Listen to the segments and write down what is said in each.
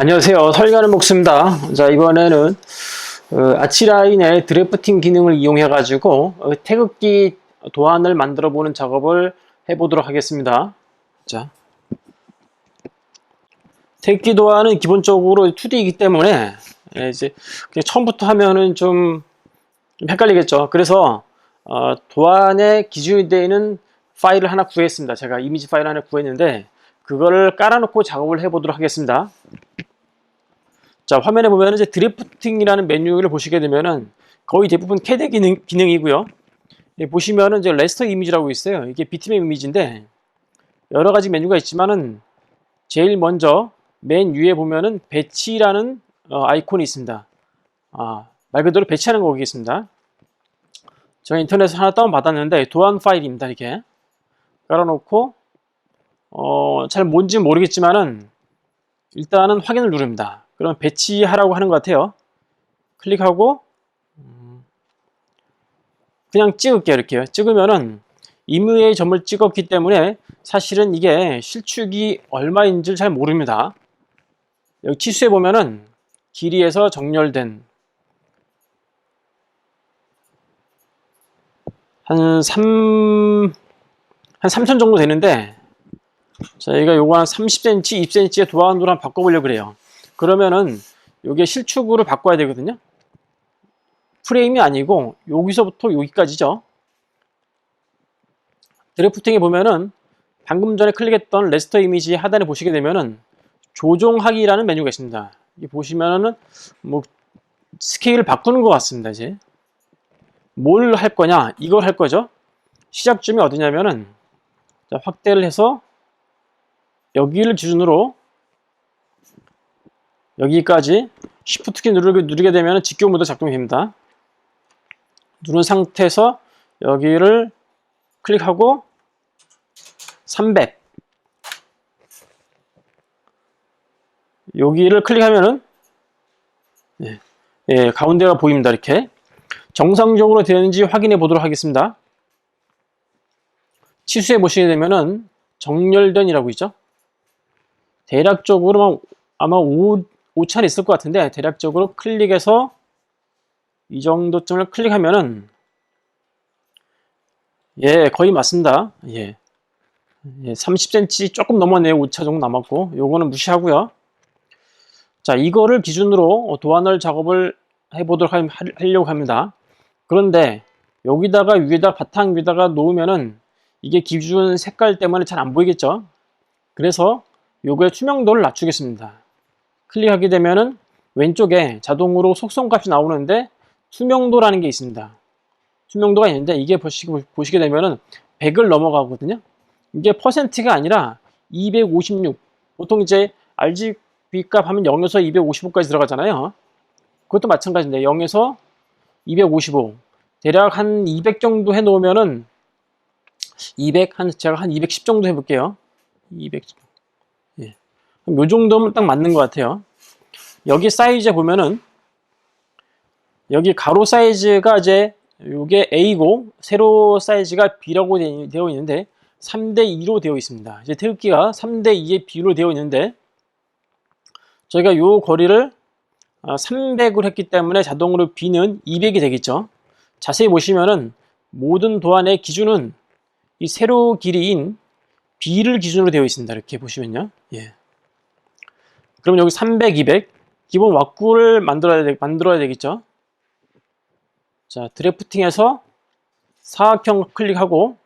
안녕하세요. 설가는 목수입니다. 자, 이번에는 어, 아치라인의 드래프팅 기능을 이용해 가지고 어, 태극기 도안을 만들어 보는 작업을 해 보도록 하겠습니다. 자. 태극기 도안은 기본적으로 2D이기 때문에 예, 이제 그냥 처음부터 하면은 좀, 좀 헷갈리겠죠. 그래서 어, 도안에 기준이 되어 있는 파일을 하나 구했습니다. 제가 이미지 파일 하나 구했는데 그거를 깔아놓고 작업을 해보도록 하겠습니다. 자, 화면에 보면 이제 드래프팅이라는 메뉴를 보시게 되면은 거의 대부분 캐드 기능, 기능이고요. 예, 보시면은 이제 레스터 이미지라고 있어요. 이게 비트맵 이미지인데 여러 가지 메뉴가 있지만은 제일 먼저 맨 위에 보면은 배치라는 어, 아이콘이 있습니다. 아, 말 그대로 배치하는 거겠습니다. 제가 인터넷에서 하나 다운 받았는데 도안 파일입니다. 이게 깔아놓고 어, 잘 뭔지 모르겠지만은 일단은 확인을 누릅니다. 그럼 배치하라고 하는 것 같아요. 클릭하고 음, 그냥 찍을게요. 이렇게요. 찍으면은 임의의 점을 찍었기 때문에 사실은 이게 실축이 얼마인지를 잘 모릅니다. 여기 치수에 보면은 길이에서 정렬된 한 3, 한 3천 정도 되는데 저희가 요거 한 30cm, 2cm의 도안으로 한번 바꿔보려고 그래요. 그러면은 요게 실축으로 바꿔야 되거든요. 프레임이 아니고 여기서부터 여기까지죠. 드래프팅에 보면은 방금 전에 클릭했던 레스터 이미지 하단에 보시게 되면은 조종하기라는 메뉴가 있습니다. 이 보시면은 뭐 스케일을 바꾸는 것 같습니다. 이제 뭘 할 거냐? 이걸 할 거죠. 시작점이 어디냐면은 자, 확대를 해서 여기를 기준으로 여기까지 Shift 키 누르게, 누르게 되면 직교 모드 작동이 됩니다. 누른 상태에서 여기를 클릭하고 300 여기를 클릭하면은 예, 예, 가운데가 보입니다. 이렇게 정상적으로 되는지 확인해 보도록 하겠습니다. 치수해 보시게 되면은 정렬된이라고 있죠. 대략적으로 아마 5, 5차례 있을 것 같은데 대략적으로 클릭해서 이 정도쯤을 클릭하면은 예 거의 맞습니다. 예, 예 30cm 조금 넘었네요. 5차 정도 남았고 요거는 무시하고요. 자 이거를 기준으로 도안을 작업을 해보도록 하, 하려고 합니다. 그런데 여기다가 위에다 바탕 위에다가 놓으면은 이게 기준 색깔 때문에 잘 안 보이겠죠? 그래서 요거의 투명도를 낮추겠습니다. 클릭하게 되면은 왼쪽에 자동으로 속성 값이 나오는데 투명도라는 게 있습니다. 투명도가 있는데 이게 보시게, 보시게 되면은 100을 넘어가거든요. 이게 퍼센트가 아니라 256. 보통 이제 RGB 값 하면 0에서 255까지 들어가잖아요. 그것도 마찬가지인데 0에서 255. 대략 한 200 정도 해 놓으면은 200, 한, 제가 한 210 정도 해 볼게요. 200. 예. 요 정도면 딱 맞는 것 같아요. 여기 사이즈 보면은, 여기 가로 사이즈가 이제, 요게 A고, 세로 사이즈가 B라고 되어 있는데, 3대 2로 되어 있습니다. 이제 태극기가 3대 2의 B로 되어 있는데, 저희가 요 거리를 300으로 아, 했기 때문에 자동으로 B는 200이 되겠죠. 자세히 보시면은, 모든 도안의 기준은 이 세로 길이인 B를 기준으로 되어 있습니다. 이렇게 보시면요. 예. 그럼 여기 300, 200 기본 왁구를 만들어야, 되, 만들어야 되겠죠. 자, 드래프팅에서 사각형 클릭하고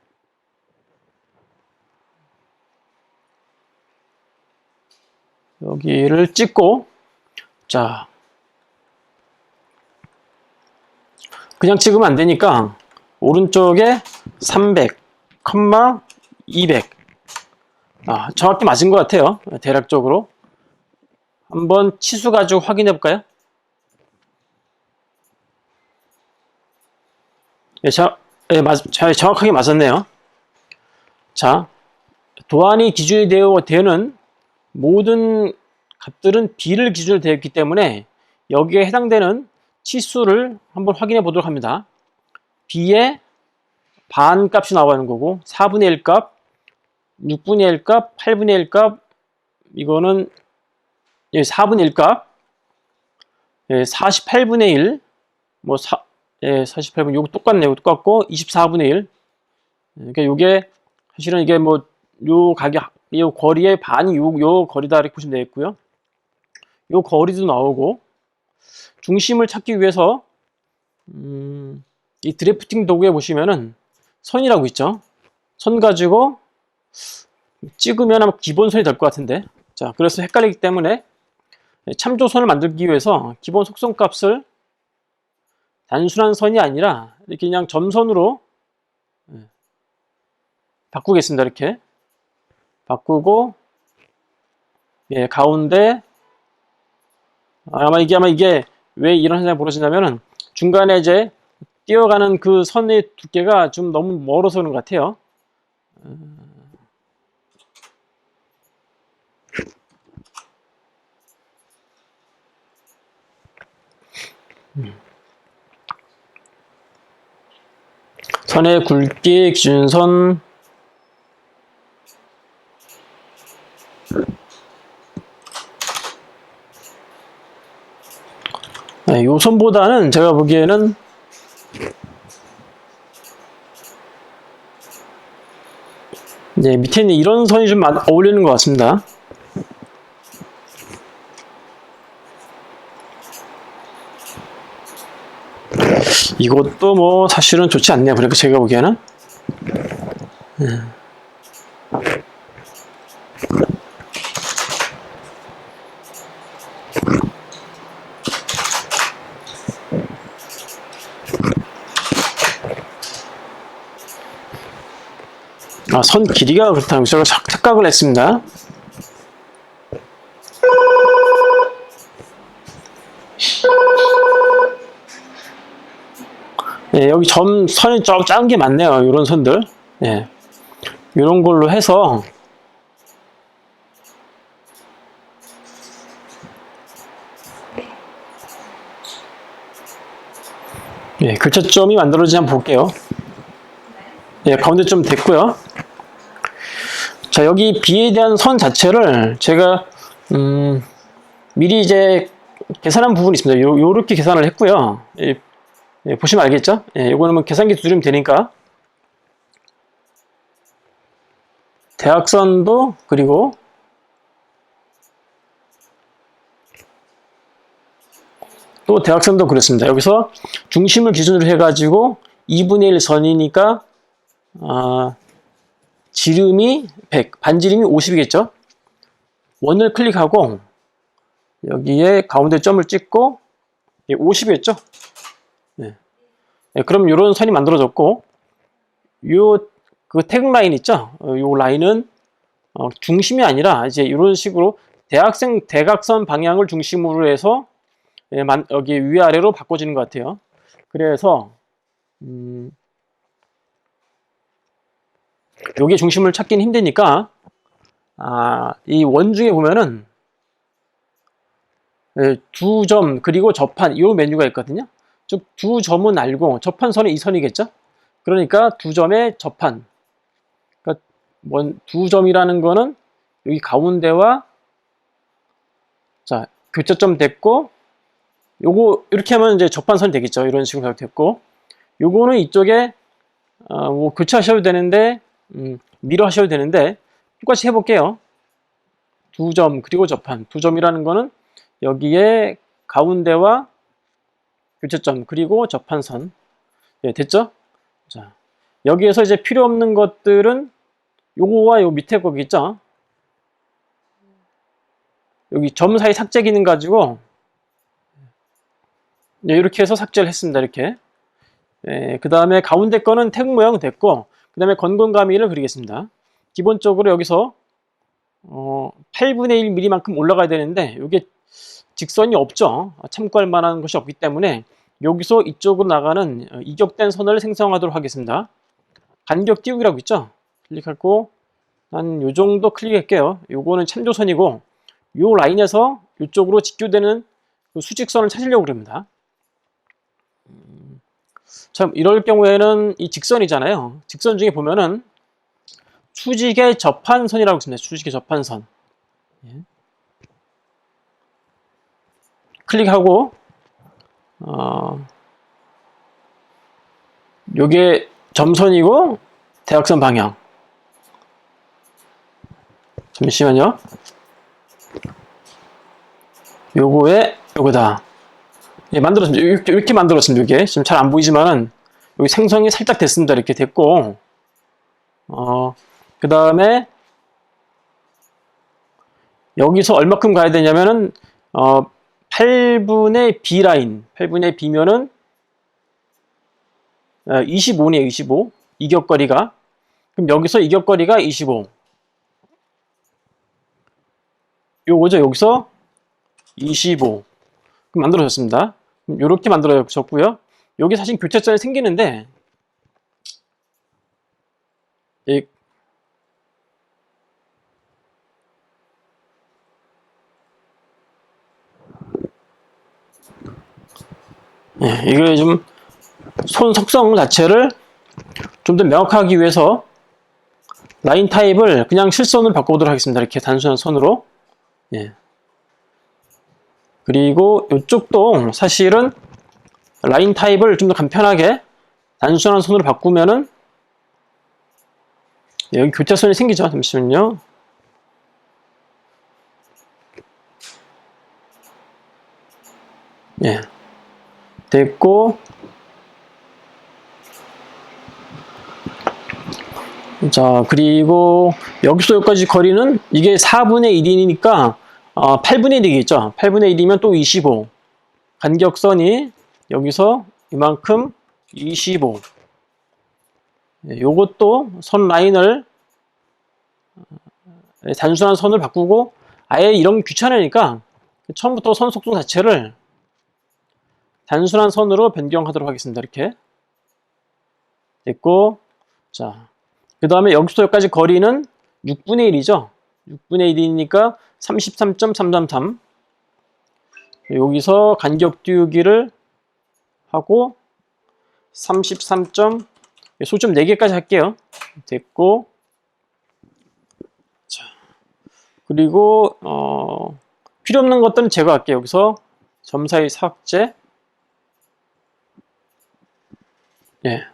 여기를 찍고 자 그냥 찍으면 안 되니까 오른쪽에 300 컴마 200 아, 정확히 맞은 것 같아요. 대략적으로 한번 치수 가지고 확인해 볼까요? 예, 자, 예, 맞, 정확하게 맞았네요 자 도안이 기준이 되어, 되는 모든 값들은 B를 기준으로 되어 있기 때문에 여기에 해당되는 치수를 한번 확인해 보도록 합니다 B의 반 값이 나오는 거고 4분의 1 값, 6분의 1 값, 8분의 1 값 이거는 예, 4분의 1 값, 예, 48분의 1, 뭐, 사, 예, 48분, 요거 똑같네요. 똑같고, 24분의 1. 그러니까 요게, 사실은 이게 뭐, 요 가격, 요 거리의 반이 요, 요 거리다 이렇게 보시면 되겠고요. 요 거리도 나오고, 중심을 찾기 위해서, 음, 이 드래프팅 도구에 보시면은 선이라고 있죠. 선 가지고 찍으면 아마 기본 선이 될 것 같은데. 자, 그래서 헷갈리기 때문에 참조선을 만들기 위해서 기본 속성 값을 단순한 선이 아니라 이렇게 그냥 점선으로 예, 바꾸겠습니다. 이렇게 바꾸고 예, 가운데 아마 이게 아마 이게 왜 이런 현상이 벌어지냐면은 중간에 이제 뛰어가는 그 선의 두께가 좀 너무 멀어서 그런 것 같아요. 선의 굵기 기준선 네, 요 선보다는 제가 보기에는 네, 밑에 있는 이런 선이 좀 많- 어울리는 것 같습니다. 이것도 뭐 사실은 좋지 않네요. 그러니까 제가 보기에는. 음. 아, 선 길이가 그렇다는 착- 착각을 했습니다. 예, 여기 점 선이 좀 작은 게 많네요. 이런 선들. 예. 이런 걸로 해서 예, 글자점이 만들어지지 한번 볼게요. 예, 가운데 좀 됐고요. 자, 여기 B에 대한 선 자체를 제가 음, 미리 이제 계산한 부분이 있습니다. 요, 요렇게 계산을 했고요. 예, 예, 보시면 알겠죠? 예, 이거는 뭐 계산기 두드리면 되니까. 대학선도 그리고 또 대학선도 그렇습니다. 여기서 중심을 기준으로 해가지고 2분의 1 선이니까 아, 지름이 100, 반지름이 50이겠죠? 원을 클릭하고 여기에 가운데 점을 찍고 50이겠죠? 네. 네, 그럼 이런 선이 만들어졌고 요그 태극 라인 있죠? 어, 요 라인은 어, 중심이 아니라 이제 이런 식으로 대학생 대각선 방향을 중심으로 해서 예, 만- 여기 위아래로 바꿔지는 것 같아요. 그래서 음, 여기 중심을 찾기는 힘드니까 아, 이 원중에 보면은 예, 두 점 그리고 접한 이 메뉴가 있거든요. 즉 두 점은 알고 접한선이 이 선이겠죠. 그러니까 두 점의 접한. 그러니까 뭔- 두 점이라는 거는 여기 가운데와 자 교차점 됐고 요거 이렇게 하면 이제 접한선이 되겠죠. 이런 식으로 됐고 요거는 이쪽에 어, 뭐 교차하셔도 되는데 음, 미러 하셔도 되는데 똑같이 해볼게요. 두 점 그리고 접한 두 점이라는 거는 여기에 가운데와 교차점 그리고 접한선 예, 됐죠? 자 여기에서 이제 필요 없는 것들은 요거와 요 밑에 거기 있죠? 여기 점 사이 삭제 기능 가지고 예, 이렇게 해서 삭제를 했습니다. 이렇게 예, 그 다음에 가운데 거는 태극 모양 됐고 그 다음에 건건 가미를 그리겠습니다. 기본적으로 여기서 어, 8분의 1mm만큼 올라가야 되는데 이게 직선이 없죠. 참고할 만한 것이 없기 때문에 여기서 이쪽으로 나가는 어, 이격된 선을 생성하도록 하겠습니다. 간격 띄우기라고 있죠. 클릭하고 한 요 정도 클릭할게요. 요거는 참조선이고 요 라인에서 이쪽으로 직교되는 그 수직선을 찾으려고 그럽니다. 음, 참 이럴 경우에는 이 직선이잖아요. 직선 중에 보면은 수직의 접한선이라고 있습니다. 수직의 접한선. 예. 클릭하고 어, 요게 점선이고 대각선 방향. 잠시만요. 요거에 요거다. 예, 만들었습니다. 이렇게, 만들었습니다. 이게 지금 잘 안 보이지만은 여기 생성이 살짝 됐습니다. 이렇게 됐고, 어, 그 다음에 여기서 얼마큼 가야 되냐면은 어, 8분의 B 라인, 8분의 B면은 25네요, 25. 이격거리가. 그럼 여기서 이격거리가 25. 요거죠, 여기서 25. 그럼 만들어졌습니다. 이렇게 만들어졌고요. 여기 사실 교차점이 생기는데, 예, 이게 좀 손 속성 자체를 좀 더 명확하기 위해서 라인 타입을 그냥 실선을 바꿔보도록 하겠습니다. 이렇게 단순한 선으로. 예. 그리고 이쪽도 사실은 라인 타입을 좀 더 간편하게 단순한 선으로 바꾸면은 예, 여기 교차선이 생기죠. 잠시만요. 예. 됐고 자 그리고 여기서 여기까지 거리는 이게 4분의 1이니까 어, 8분의 1이겠죠? 8분의 1이면 또 25 간격선이 여기서 이만큼 25 예, 요것도 선 라인을 어, 단순한 선을 바꾸고 아예 이런 게 귀찮으니까 처음부터 선 속도 자체를 단순한 선으로 변경하도록 하겠습니다. 이렇게 됐고 자, 그 다음에 여기서 여기까지 거리는 6분의 1이죠. 6분의 1이니까 33.333 여기서 간격 띄우기를 하고 33. 소점 4개까지 할게요. 됐고 자, 그리고 어, 필요 없는 것들은 제거할게요. 여기서 점 사이 삭제 예.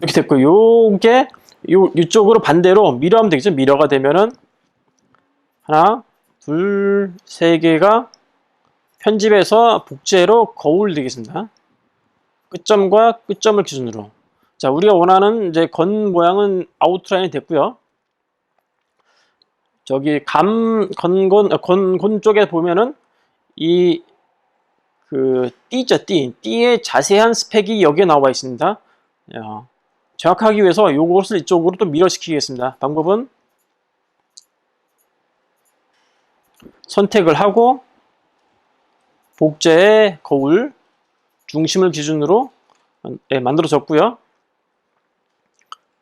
이렇게 됐고, 요게, 요, 이쪽으로 반대로 미러하면 되겠죠? 미러가 되면은, 하나, 둘, 세 개가 편집해서 복제로 거울 되겠습니다. 끝점과 끝점을 기준으로. 자, 우리가 원하는 이제 건 모양은 아웃라인이 됐고요. 저기 감, 건건, 건, 건 쪽에 보면은 이 그 띠죠 띠. 띠의 자세한 스펙이 여기에 나와 있습니다. 야, 정확하기 위해서 이것을 이쪽으로 또 밀어시키겠습니다. 방법은 선택을 하고 복제의 거울 중심을 기준으로 네, 만들어졌고요.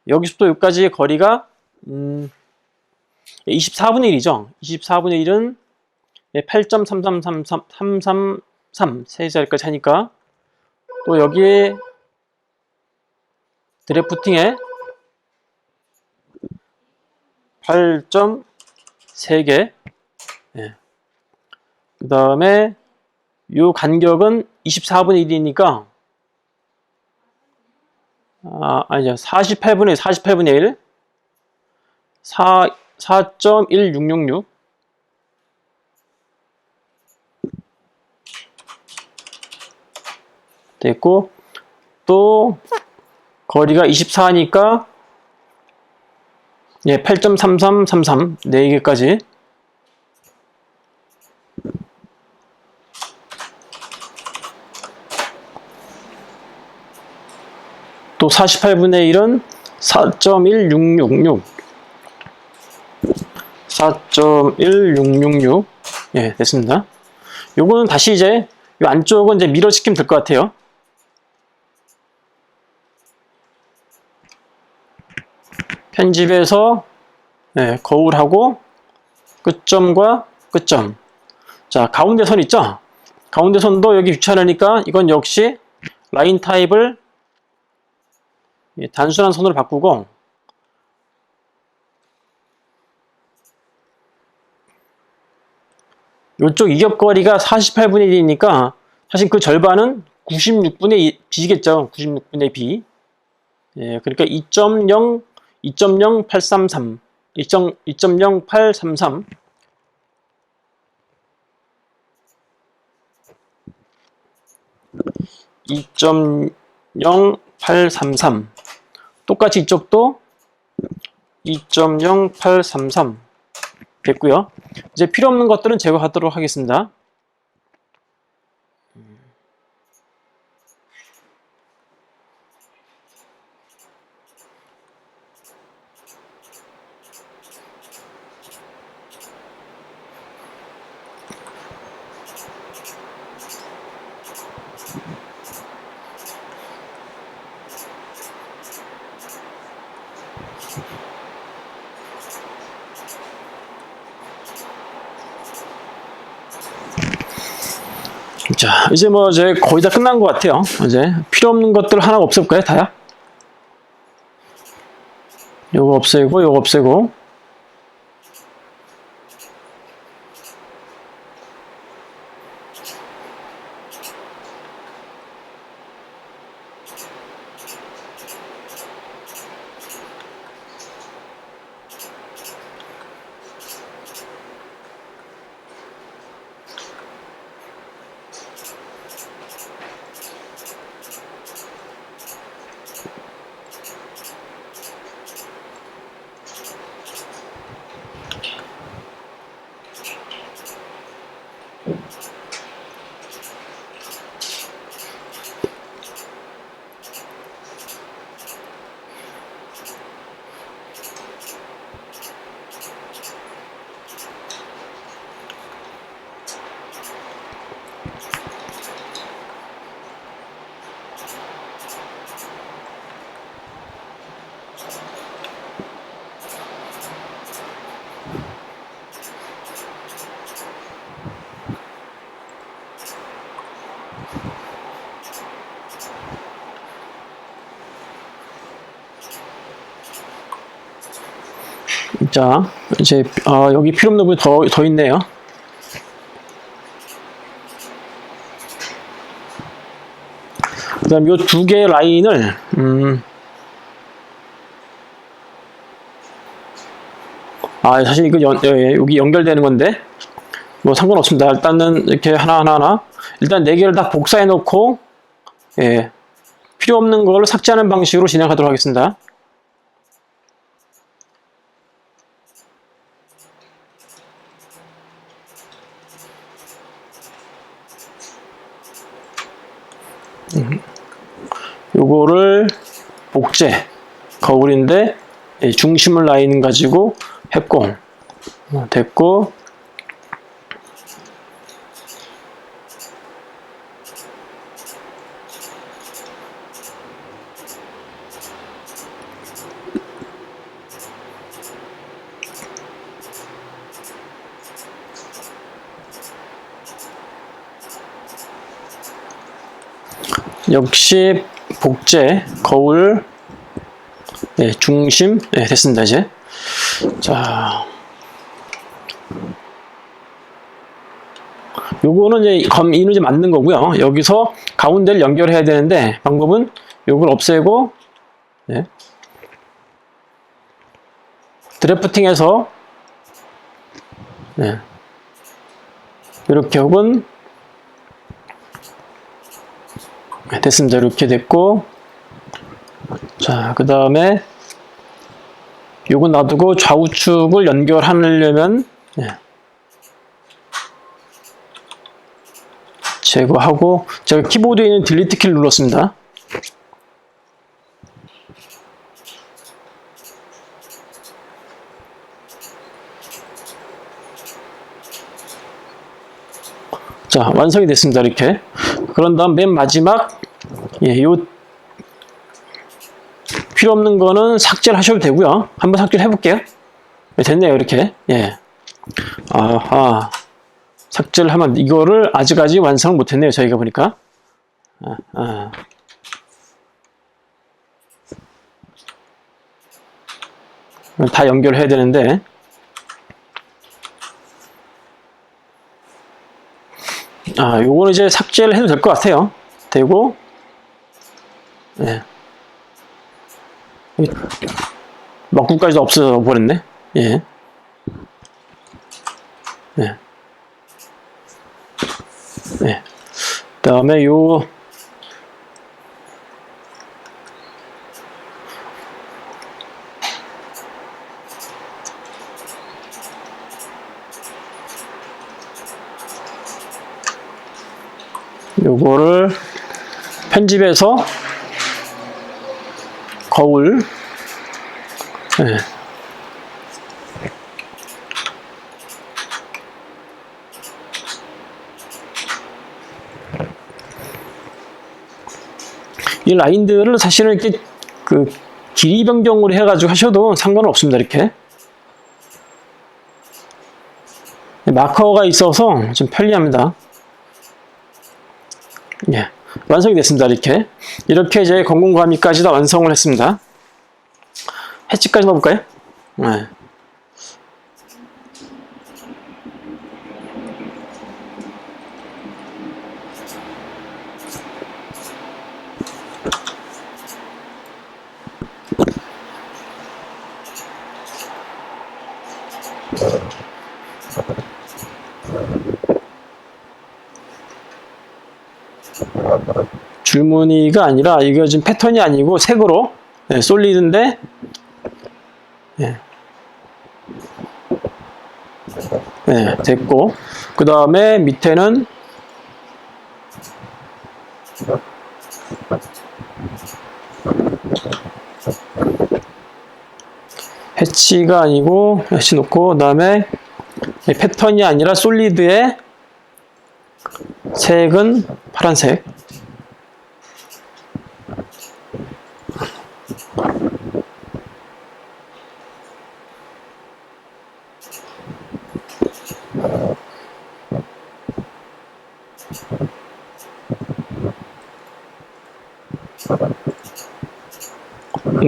여기서부터 여기까지의 거리가 음, 24분의 1이죠. 24분의 1은 8.3333 3, 세 자리까지 하니까 또 여기에 드래프팅에 8.3개 예. 그 다음에 이 간격은 24분의 1이니까 아, 아니죠. 48분의 48분의 1 4, 4.1666 됐고 또 거리가 24니까 예, 8.3333 4개까지 또 48분의 1은 4.1666 4.1666 예, 됐습니다. 요거는 다시 이제 이 안쪽은 이제 밀어시키면 될 것 같아요. 편집에서 네, 거울하고 끝점과 끝점. 자, 가운데 선 있죠? 가운데 선도 여기 귀찮으니까 이건 역시 라인 타입을 단순한 선으로 바꾸고 이쪽 이격거리가 48분의 1이니까 사실 그 절반은 96분의 2겠죠. 96분의 B. 예, 그러니까 2.0, 2.0833, 2.0833. (2.0833) 똑같이 이쪽도 2.0833 됐고요. 이제 필요 없는 것들은 제거하도록 하겠습니다. 자, 이제 뭐 이제 거의 다 끝난 것 같아요. 이제 필요 없는 것들 하나 없앨까요? 다야? 요거 없애고, 요거 없애고. 자, 이제 어, 여기 필요 없는 부분이 더, 더 있네요. 그 다음 요두 개의 라인을 음, 아 사실 이거 연, 예, 여기 연결되는 건데 뭐 상관없습니다. 일단은 이렇게 하나하나 하나 일단 네 개를 다 복사해 놓고 예, 필요 없는 걸 삭제하는 방식으로 진행하도록 하겠습니다. 요거를 복제 거울인데 예, 중심을 라인 가지고 했고 어, 됐고. 역시 복제 거울 네, 중심 네, 됐습니다 이제 자 요거는 이제 검 이누지 맞는 거고요 여기서 가운데를 연결해야 되는데 방법은 요걸 없애고 네. 드래프팅해서 네. 이렇게 혹은 네, 됐습니다. 이렇게 됐고 자, 그 다음에 요거 놔두고 좌우측을 연결하려면 예. 제거하고 제가 키보드에 있는 딜리트 키를 눌렀습니다. 자, 완성이 됐습니다. 이렇게. 그런 다음 맨 마지막, 예, 요, 필요 없는 거는 삭제를 하셔도 되고요. 한번 삭제를 해볼게요. 네, 됐네요. 이렇게. 예. 아하. 삭제를 하면 이거를 아직까지 완성을 못했네요. 저희가 보니까. 아, 아. 다 연결해야 되는데 아, 요거는 이제 삭제를 해도 될 것 같아요. 되고, 예. 막구까지 도 없어져 버렸네. 예. 예. 예. 그 다음에 요, 요거를 편집해서 거울 예. 이 라인들을 사실은 이렇게 그 길이 변경으로 해가지고 하셔도 상관은 없습니다. 이렇게 마커가 있어서 좀 편리합니다. 예, 완성이 됐습니다. 이렇게 이렇게 이제 건공감이까지 다 완성을 했습니다. 해치까지 넣어볼까요? 네. 줄무늬가 아니라 이거 지금 패턴이 아니고 색으로 네, 솔리드인데 네. 네, 됐고 그 다음에 밑에는 해치가 아니고 해치 놓고 그 다음에 패턴이 아니라 솔리드의 색은 파란색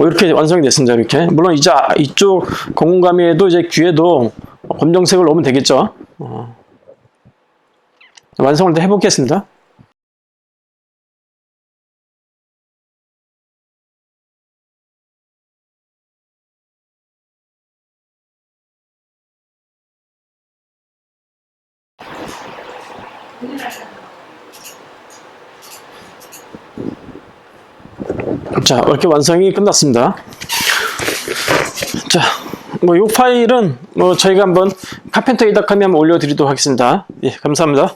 뭐 이렇게 완성이 됐습니다. 이렇게 물론 이제 이쪽 공공감에도 이제 귀에도 검정색을 넣으면 되겠죠. 어. 완성을 또 해보겠습니다. 자, 이렇게 완성이 끝났습니다. 자, 뭐, 이 파일은 뭐, 저희가 한번 카펜터 이닥함에 한번 올려드리도록 하겠습니다. 예, 감사합니다.